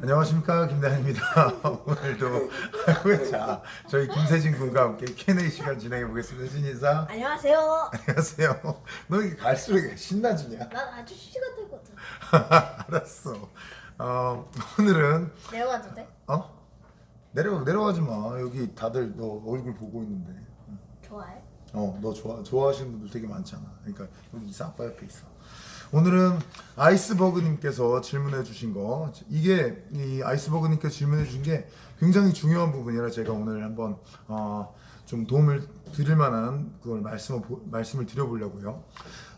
안녕하십니까 김대한입니다. 오늘도 자 저희 김세진 군과 함께 Q&A 시간 진행해 보겠습니다. 세진 인사. 안녕하세요. 안녕하세요. 너 이게 갈수록 신나지냐? 난 아저씨 같았거든. 알았어. 어, 오늘은 내려가도 돼? 어 내려 내려가지 마. 여기 다들 너 얼굴 보고 있는데. 좋아해? 어, 너 좋아 좋아하시는 분들 되게 많잖아. 그러니까 여기 있어 아빠 옆에 있어. 오늘은 아이스버그님께서 질문해 주신 거 이게 이 아이스버그님께서 질문해 주신 게 굉장히 중요한 부분이라 제가 오늘 한번 어, 좀 도움을 드릴 만한 그걸 말씀을 보- 말씀을 드려보려고요.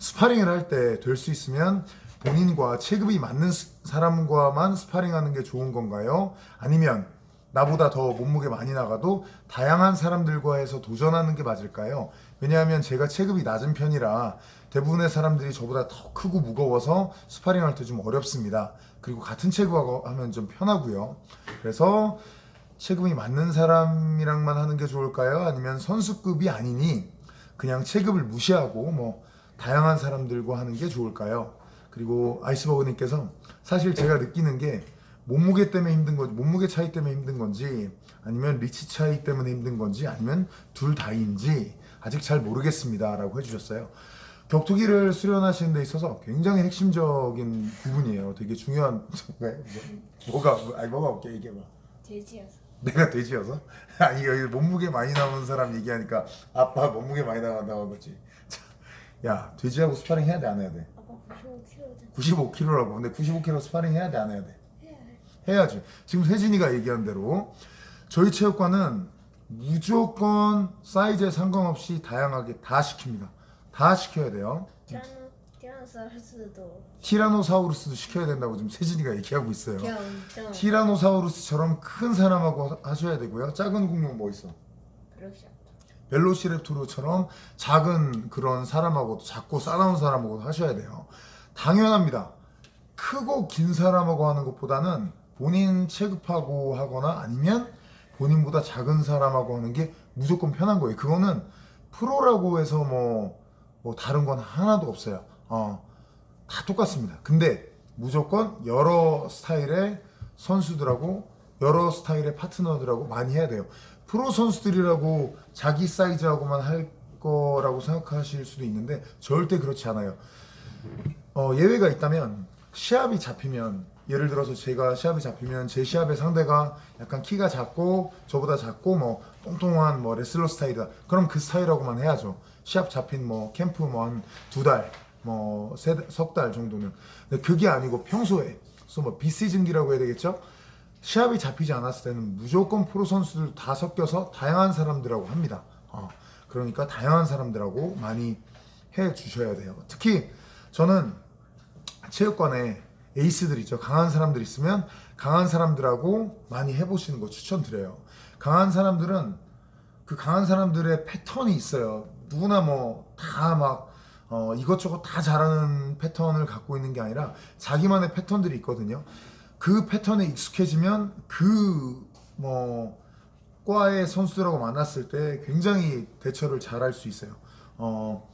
스파링을 할 때 될 수 있으면 본인과 체급이 맞는 스- 사람과만 스파링하는 게 좋은 건가요? 아니면 나보다 더 몸무게 많이 나가도 다양한 사람들과 해서 도전하는 게 맞을까요? 왜냐하면 제가 체급이 낮은 편이라 대부분의 사람들이 저보다 더 크고 무거워서 스파링 할 때 좀 어렵습니다. 그리고 같은 체급하고 하면 좀 편하고요. 그래서 체급이 맞는 사람이랑만 하는 게 좋을까요? 아니면 선수급이 아니니 그냥 체급을 무시하고 뭐 다양한 사람들과 하는 게 좋을까요? 그리고 아이스버그님께서 사실 제가 느끼는 게 몸무게 때문에 힘든 건지 몸무게 차이 때문에 힘든 건지 아니면 리치 차이 때문에 힘든 건지 아니면 둘 다인지 아직 잘 모르겠습니다라고 해주셨어요. 격투기를 수련하시는 데 있어서 굉장히 핵심적인 부분이에요. 되게 중요한 왜? 뭐, 뭐가 아니 뭐가 없게 얘기해봐. 돼지여서. 내가 돼지여서? 아니 여기 몸무게 많이 나오는 사람 얘기하니까 아빠 몸무게 많이 나간다고 그러지. 자, 야 돼지하고 스파링 해야 돼 안 해야 돼? 아빠 95kg 95kg라고. 근데 95kg 스파링 해야 돼 안 해야 돼? 해야 해. 해야지. 지금 세진이가 얘기한 대로 저희 체육관은 무조건 사이즈에 상관없이 다양하게 다 시킵니다. 다 시켜야 돼요. 티라노 티라노사우루스도 티라노사우루스도 시켜야 된다고 지금 세진이가 얘기하고 있어요. 티라노사우루스처럼 큰 사람하고 하- 하셔야 되고요. 작은 공룡 뭐 있어? 벨로시랩토르처럼 작은 그런 사람하고도 작고 싸나운 사람하고도 하셔야 돼요. 당연합니다. 크고 긴 사람하고 하는 것보다는 본인 체급하고 하거나 아니면 본인보다 작은 사람하고 하는 게 무조건 편한 거예요. 그거는 프로라고 해서 뭐, 뭐 다른 건 하나도 없어요. 어, 다 똑같습니다. 근데 무조건 여러 스타일의 선수들하고 여러 스타일의 파트너들하고 많이 해야 돼요. 프로 선수들이라고 자기 사이즈하고만 할 거라고 생각하실 수도 있는데 절대 그렇지 않아요. 어, 예외가 있다면 시합이 잡히면 예를 들어서 제가 시합이 잡히면 제 시합의 상대가 약간 키가 작고 저보다 작고 뭐 뚱뚱한 뭐 레슬러 스타일이다. 그럼 그 스타일하고만 해야죠. 시합 잡힌 뭐 캠프 뭐 한 두 달, 뭐 석 달 정도는. 근데 그게 아니고 평소에 뭐 비시즌기라고 해야 되겠죠? 시합이 잡히지 않았을 때는 무조건 프로 선수들 다 섞여서 다양한 사람들하고 합니다. 어, 그러니까 다양한 사람들하고 많이 해 주셔야 돼요. 특히 저는 체육관에 에이스들 있죠. 강한 사람들 있으면 강한 사람들하고 많이 해보시는 거 추천드려요. 강한 사람들은 그 강한 사람들의 패턴이 있어요. 누구나 뭐 다막 어, 이것저것 다 잘하는 패턴을 갖고 있는 게 아니라 자기만의 패턴들이 있거든요. 그 패턴에 익숙해지면 그 뭐 과의 선수들하고 만났을 때 굉장히 대처를 잘할 수 있어요. 어,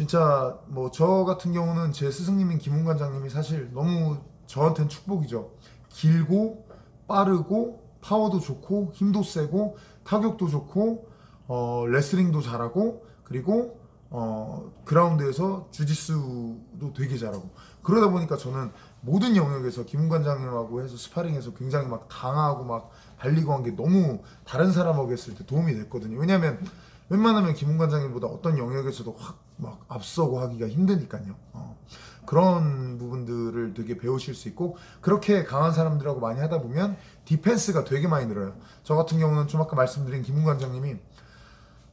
진짜 뭐 저 같은 경우는 제 스승님인 김훈 관장님이 사실 너무 저한테는 축복이죠. 길고 빠르고 파워도 좋고 힘도 세고 타격도 좋고 어, 레슬링도 잘하고 그리고 어, 그라운드에서 주짓수도 되게 잘하고 그러다 보니까 저는 모든 영역에서 김훈 관장님하고 해서 스파링해서 굉장히 막 당하고 막 발리고 한 게 너무 다른 사람하고 했을 때 도움이 됐거든요. 왜냐하면 웬만하면 김훈 관장님보다 어떤 영역에서도 확 막 앞서고 하기가 힘드니까요. 어, 그런 부분들을 되게 배우실 수 있고 그렇게 강한 사람들하고 많이 하다 보면 디펜스가 되게 많이 늘어요. 저 같은 경우는 좀 아까 말씀드린 김훈 관장님이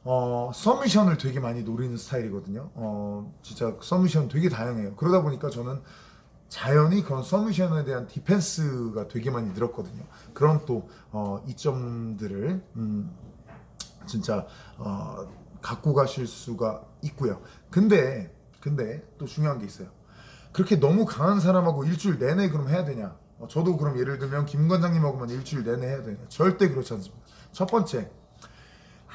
어, 서미션을 되게 많이 노리는 스타일이거든요. 어, 진짜 서미션 되게 다양해요. 그러다 보니까 저는 자연히 그런 서미션에 대한 디펜스가 되게 많이 늘었거든요. 그런 또 어, 이점들을 음, 진짜 어, 갖고 가실 수가 있고요. 근데 근데 또 중요한 게 있어요. 그렇게 너무 강한 사람하고 일주일 내내 그럼 해야 되냐? 어, 저도 그럼 예를 들면 김 관장님하고만 일주일 내내 해야 되냐? 절대 그렇지 않습니다. 첫 번째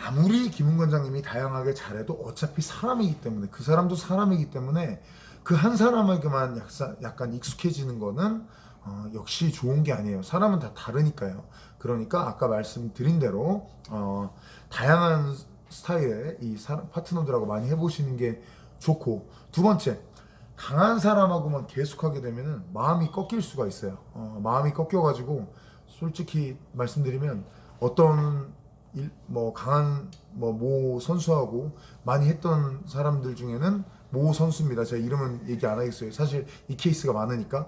아무리 김훈 관장님이 다양하게 잘해도 어차피 사람이기 때문에 그 사람도 사람이기 때문에 그 한 사람에게만 약간, 약간 익숙해지는 거는 어, 역시 좋은 게 아니에요. 사람은 다 다르니까요. 그러니까 아까 말씀드린 대로 어, 다양한 스타일의 이 사람, 파트너들하고 많이 해보시는 게 좋고 두 번째 강한 사람하고만 계속하게 되면은 마음이 꺾일 수가 있어요. 어, 마음이 꺾여가지고 솔직히 말씀드리면 어떤 일, 뭐 강한 뭐 모 선수하고 많이 했던 사람들 중에는 모 선수입니다. 제가 이름은 얘기 안 하겠어요. 사실 이 케이스가 많으니까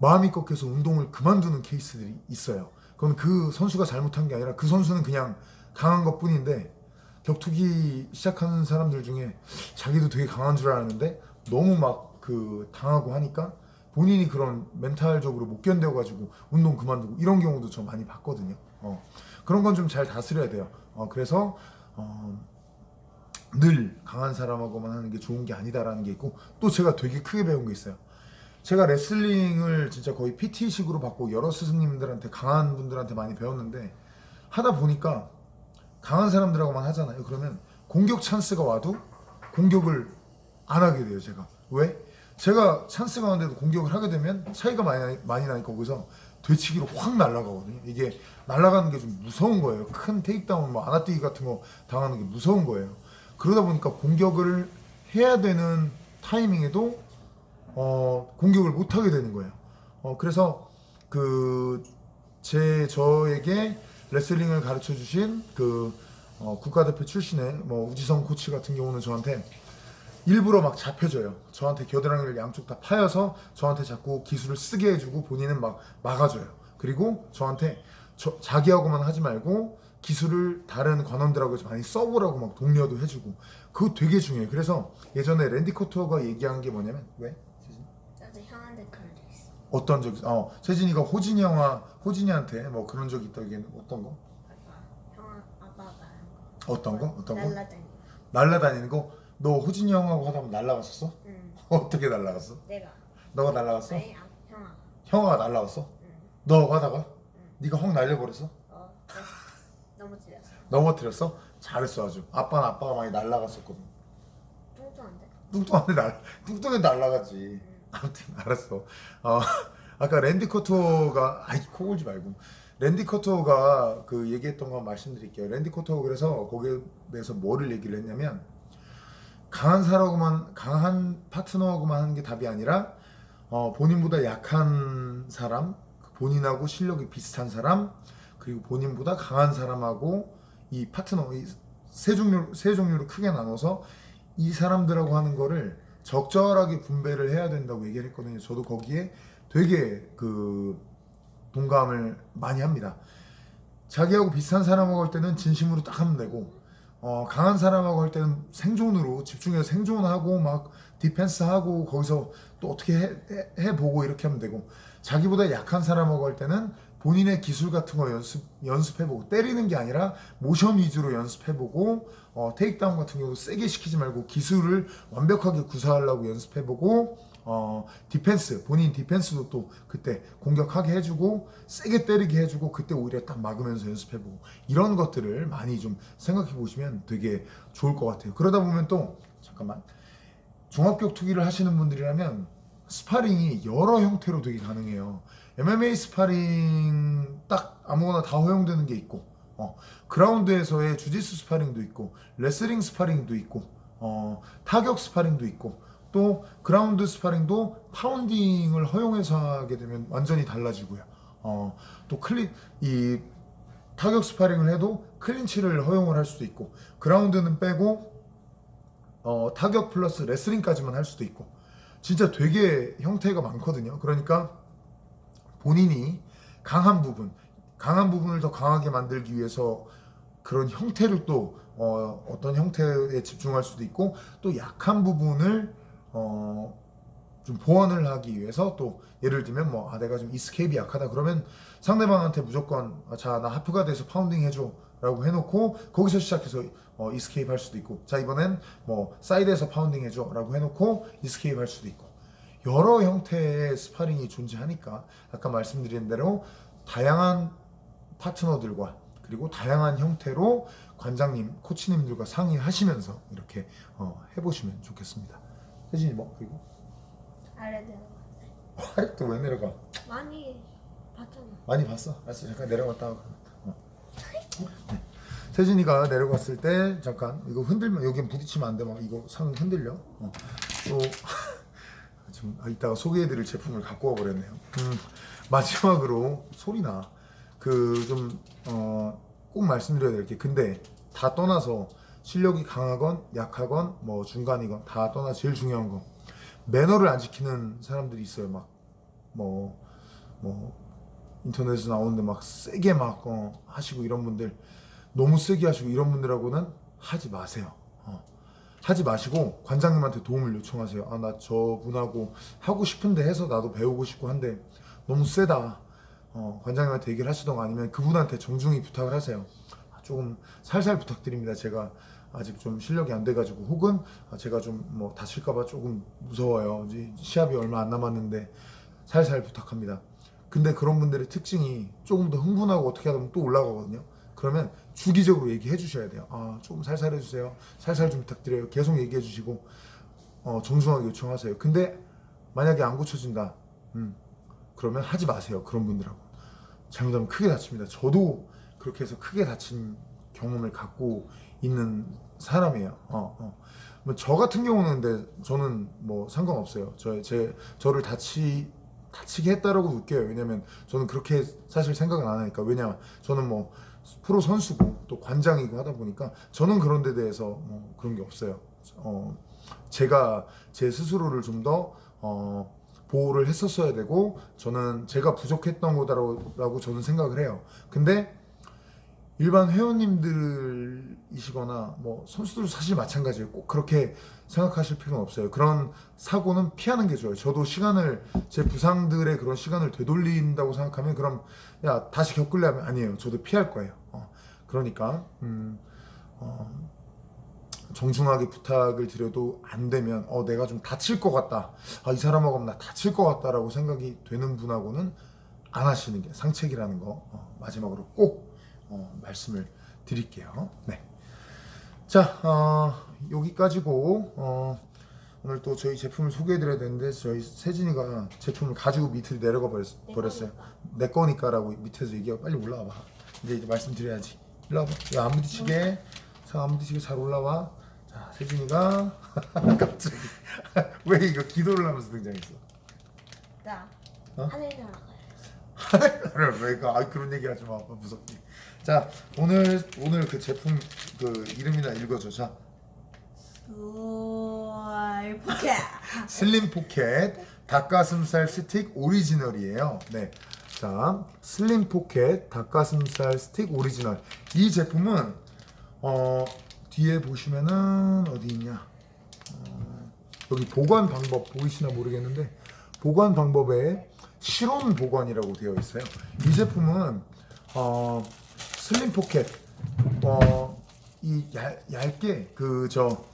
마음이 꺾여서 운동을 그만두는 케이스들이 있어요. 그건 그 선수가 잘못한 게 아니라 그 선수는 그냥 강한 것 뿐인데 격투기 시작하는 사람들 중에 자기도 되게 강한 줄 알았는데 너무 막 그 당하고 하니까 본인이 그런 멘탈적으로 못 견뎌가지고 운동 그만두고 이런 경우도 저 많이 봤거든요. 어, 그런 건 좀 잘 다스려야 돼요. 어, 그래서 어, 늘 강한 사람하고만 하는 게 좋은 게 아니다라는 게 있고 또 제가 되게 크게 배운 게 있어요. 제가 레슬링을 진짜 거의 PT식으로 받고 여러 스승님들한테 강한 분들한테 많이 배웠는데 하다 보니까 강한 사람들하고만 하잖아요. 그러면 공격 찬스가 와도 공격을 안 하게 돼요. 제가 왜? 제가 찬스가 왔는데도 공격을 하게 되면 차이가 많이 나- 많이 나니까 거기서 되치기로 확 날아가거든요. 이게 날아가는 게 좀 무서운 거예요. 큰 테이크다운, 뭐 안아뛰기 같은 거 당하는 게 무서운 거예요. 그러다 보니까 공격을 해야 되는 타이밍에도 어, 공격을 못 하게 되는 거예요. 어, 그래서 그 제 저에게 레슬링을 가르쳐 주신 그 어, 국가대표 출신의 뭐 우지성 코치 같은 경우는 저한테 일부러 막 잡혀줘요. 저한테 겨드랑이를 양쪽 다 파여서 저한테 자꾸 기술을 쓰게 해주고 본인은 막 막아줘요. 그리고 저한테 저- 자기하고만 하지 말고 기술을 다른 관원들하고 좀 많이 써보라고 막 독려도 해주고 그거 되게 중요해요. 그래서 예전에 랜디 코터가 얘기한 게 뭐냐면 왜? 나도 형한테 그런 어. 어떤 적이 어 세진이가 호진이 형아 호진이한테 뭐 그런 적 있다 얘기는 어떤 거? 형 아빠가. 어떤 거? 어떤 거? 날라다니. 날라다니는 거? 너 호진이 형하고 하다 보면 날라갔었어? 응. 어떻게 날라갔어? 내가. 너가 날라갔어? 아니, 아, 형아. 형아가 날라갔어? 응. 너 하다가? 네가 확 날려버렸어? 어. 찔렸어. 넘어뜨렸어? 잘했어 아주 아빠는 아빠가 많이 날라갔었거든 뚱뚱한데. 뚱뚱한데 날 뚱뚱해 날라가지 아무튼 알았어. 어, 아까 랜디 커터가 아이 코 골지 말고. 랜디 커터가 그 얘기했던 거 말씀드릴게요. 랜디 커터가 그래서 거기에 대해서 뭐를 얘기를 했냐면 강한 사람하고만 강한 파트너하고만 하는 게 답이 아니라 어, 본인보다 약한 사람 본인하고 실력이 비슷한 사람 그리고 본인보다 강한 사람하고 이 파트너 이 세 종류 세 종류로 크게 나눠서 이 사람들하고 하는 거를 적절하게 분배를 해야 된다고 얘기를 했거든요. 저도 거기에 되게 그 동감을 많이 합니다. 자기하고 비슷한 사람하고 할 때는 진심으로 딱 하면 되고 어, 강한 사람하고 할 때는 생존으로 집중해서 생존하고 막 디펜스하고 거기서 또 어떻게 해, 해, 해보고 이렇게 하면 되고 자기보다 약한 사람하고 할 때는 본인의 기술 같은 거 연습 연습해보고 때리는 게 아니라 모션 위주로 연습해보고 어, 테이크다운 같은 경우도 세게 시키지 말고 기술을 완벽하게 구사하려고 연습해보고 어, 디펜스 본인 디펜스도 또 그때 공격하게 해주고 세게 때리게 해주고 그때 오히려 딱 막으면서 연습해보고 이런 것들을 많이 좀 생각해 보시면 되게 좋을 것 같아요. 그러다 보면 또 잠깐만 종합격 투기를 하시는 분들이라면 스파링이 여러 형태로 되게 가능해요. MMA 스파링 딱 아무거나 다 허용되는 게 있고, 어, 그라운드에서의 주짓수 스파링도 있고, 레슬링 스파링도 있고, 어, 타격 스파링도 있고, 또 그라운드 스파링도 파운딩을 허용해서 하게 되면 완전히 달라지고요. 어, 또 클린 이 타격 스파링을 해도 클린치를 허용을 할 수도 있고, 그라운드는 빼고 어, 타격 플러스 레슬링까지만 할 수도 있고 진짜 되게 형태가 많거든요. 그러니까 본인이 강한 부분, 강한 부분을 더 강하게 만들기 위해서 그런 형태를 또 어, 어떤 형태에 집중할 수도 있고 또 약한 부분을 어, 좀 보완을 하기 위해서 또 예를 들면 뭐 아 내가 좀 이스케이프 약하다 그러면 상대방한테 무조건 아, 자나 하프가 돼서 파운딩 해줘 라고 해놓고 거기서 시작해서 어, 이스케이프 할 수도 있고 자 이번엔 뭐 사이드에서 파운딩 해줘 라고 해놓고 이스케이프 할 수도 있고 여러 형태의 스파링이 존재하니까 아까 말씀드린 대로 다양한 파트너들과 그리고 다양한 형태로 관장님, 코치님들과 상의하시면서 이렇게 어, 해보시면 좋겠습니다. 혜진이 뭐 그리고 알려드는 거. 아직도 왜 내려가? 많이 봤잖아. 많이 봤어. 알았어. 잠깐 내려갔다. 와. 어. 네. 세진이가 내려갔을 때 잠깐 이거 흔들면 여기 부딪히면 안 돼. 막 이거 상 흔들려. 어. 또 지금 아, 이따가 소개해드릴 제품을 갖고 와버렸네요. 음, 마지막으로 소리나 그좀 어, 꼭 말씀드려야 될 게 근데 다 떠나서 실력이 강하건 약하건 뭐 중간이건 다 떠나 제일 중요한 건 매너를 안 지키는 사람들이 있어요. 막뭐뭐 인터넷에 나오는데 막 세게 막 어, 하시고 이런 분들 너무 세게 하시고 이런 분들하고는 하지 마세요. 어. 하지 마시고 관장님한테 도움을 요청하세요. 아 나 저분하고 하고 싶은데 해서 나도 배우고 싶고 한데 너무 세다. 어, 관장님한테 얘기를 하시던가 아니면 그분한테 정중히 부탁을 하세요. 아, 조금 살살 부탁드립니다. 제가 아직 좀 실력이 안 돼가지고 혹은 아, 제가 좀 뭐 다칠까봐 조금 무서워요. 시합이 얼마 안 남았는데 살살 부탁합니다. 근데 그런 분들의 특징이 조금 더 흥분하고 어떻게 하다 보면 또 올라가거든요. 그러면 주기적으로 얘기해 주셔야 돼요. 아, 조금 살살 해주세요. 살살 좀 부탁드려요. 계속 얘기해 주시고, 어, 정중하게 요청하세요. 근데 만약에 안 고쳐진다. 음, 그러면 하지 마세요. 그런 분들하고. 잘못하면 크게 다칩니다. 저도 그렇게 해서 크게 다친 경험을 갖고 있는 사람이에요. 어, 어. 뭐 저 같은 경우는 근데 저는 뭐 상관없어요. 저, 제, 저를 다치, 다치게 했다라고 느껴요. 왜냐면 저는 그렇게 사실 생각은 안 하니까. 왜냐, 저는 뭐 프로 선수고 또 관장이고 하다 보니까 저는 그런 데 대해서 뭐 그런 게 없어요. 어, 제가 제 스스로를 좀더 어, 보호를 했었어야 되고 저는 제가 부족했던 거다라고 저는 생각을 해요. 근데 일반 회원님들이시거나 뭐 선수들 사실 마찬가지예요. 꼭 그렇게 생각하실 필요는 없어요. 그런 사고는 피하는 게 좋아요. 저도 시간을 제 부상들의 그런 시간을 되돌린다고 생각하면 그럼 야 다시 겪을래 하면 아니에요. 저도 피할 거예요. 어, 그러니까 음, 어, 정중하게 부탁을 드려도 안 되면 어 내가 좀 다칠 것 같다. 아 이 사람하고 나 다칠 것 같다라고 생각이 되는 분하고는 안 하시는 게 상책이라는 거 어, 마지막으로 꼭 어, 말씀을 드릴게요. 네. 자 어, 여기까지고 어, 오늘 또 저희 제품을 소개해드려야 되는데 저희 세진이가 제품을 가지고 밑으로 내려가 버렸, 내 버렸어요. 거니까. 내 거니까 라고 밑에서 얘기하고 빨리 올라와 봐. 이제 이제 말씀드려야지. 일로 와봐. 야 안 부딪히게. 자, 안 부딪히게 잘 올라와. 자, 세진이가 갑자기 왜 이거 기도를 하면서 등장했어? 나 어? 하늘 날아가요. 왜 그, 아 그런 얘기 하지 마. 무섭게. 자, 오늘 오늘 그 제품 그 이름이나 읽어줘. 자, 우와 포켓. 슬림 포켓 닭가슴살 스틱 오리지널이에요. 네. 자, 슬림 포켓 닭가슴살 스틱 오리지널. 이 제품은 어, 뒤에 보시면은 어디 있냐? 어, 여기 보관 방법 보이시나 모르겠는데 보관 방법에 실온 보관이라고 되어 있어요. 이 제품은 어, 슬림 포켓 어, 이 얇, 얇게 그 저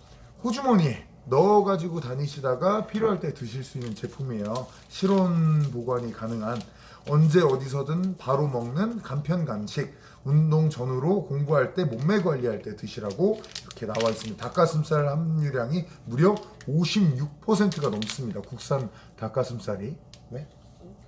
호주머니에 넣어가지고 다니시다가 필요할 때 드실 수 있는 제품이에요. 실온 보관이 가능한 언제 어디서든 바로 먹는 간편 간식. 운동 전후로 공부할 때 몸매 관리할 때 드시라고 이렇게 나와 있습니다. 닭가슴살 함유량이 무려 56%가 넘습니다. 국산 닭가슴살이. 네?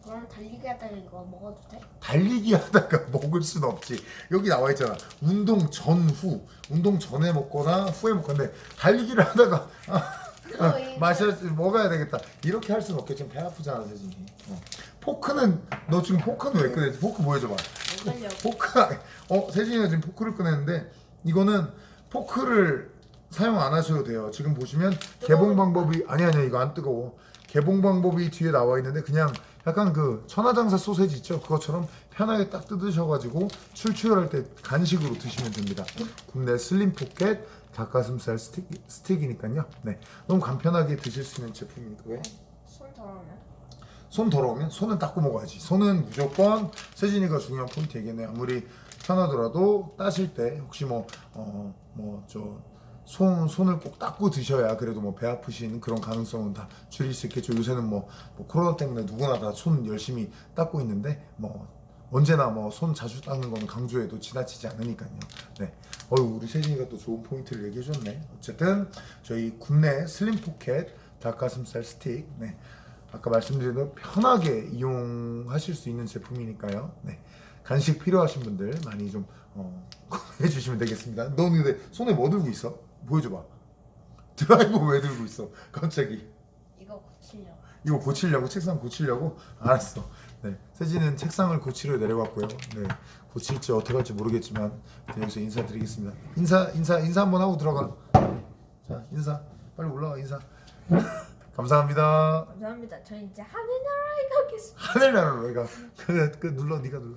그럼 달리기 하다가 이거 먹어도 돼? 달리기 하다가 먹을 수는 없지. 여기 나와 있잖아. 운동 전후, 운동 전에 먹거나 후에 먹건데 달리기를 하다가 아, 아, 이거- 마셔 먹어야 되겠다. 이렇게 할 수는 없겠지. 배 아프잖아, 세진이. 어. 포크는 너 지금 포크는 왜 꺼냈지? 포크 보여줘봐. 안 걸려. 포크 어 세진이가 지금 포크를 꺼냈는데 이거는 포크를 사용 안 하셔도 돼요. 지금 보시면 개봉 방법이 아니 아니 이거 안 뜨거워. 개봉 방법이 뒤에 나와 있는데 그냥 약간 그 천하장사 소세지 있죠? 그것처럼 편하게 딱 뜯으셔가지고 출출할 때 간식으로 드시면 됩니다. 국내 슬림 포켓 닭가슴살 스틱 스틱이니까요. 네, 너무 간편하게 드실 수 있는 제품이니까 왜? 손 더러우면? 손 더러우면 손은 닦고 먹어야지. 손은 무조건 세진이가 중요한 포인트 얘기네. 아무리 편하더라도 따실 때 혹시 뭐 어 뭐 저 손 손을 꼭 닦고 드셔야 그래도 뭐 배 아프신 그런 가능성은 다 줄일 수 있겠죠. 요새는 뭐, 뭐 코로나 때문에 누구나 다 손 열심히 닦고 있는데 뭐 언제나 뭐 손 자주 닦는 거는 강조해도 지나치지 않으니까요. 네. 어유 우리 세진이가 또 좋은 포인트를 얘기해 줬네. 어쨌든 저희 국내 슬림 포켓 닭가슴살 스틱 네. 아까 말씀드린 대로 편하게 이용하실 수 있는 제품이니까요. 네. 간식 필요하신 분들 많이 좀 어, 구매해 주시면 되겠습니다. 너 근데 손에 뭐 들고 있어? 보여줘봐. 드라이버 왜 들고 있어? 갑자기. 이거 고치려고. 이거 고치려고 책상 고치려고 알았어. 네, 세진은 책상을 고치려 내려갔고요. 네, 고칠지 어떻게 할지 모르겠지만 네, 여기서 인사드리겠습니다. 인사 인사 인사 한번 하고 들어가. 자 인사 빨리 올라와 인사. 감사합니다. 감사합니다. 저는 이제 하늘나라에 가겠습니다. 하늘나라로 내가 그, 그 눌러 네가 눌러.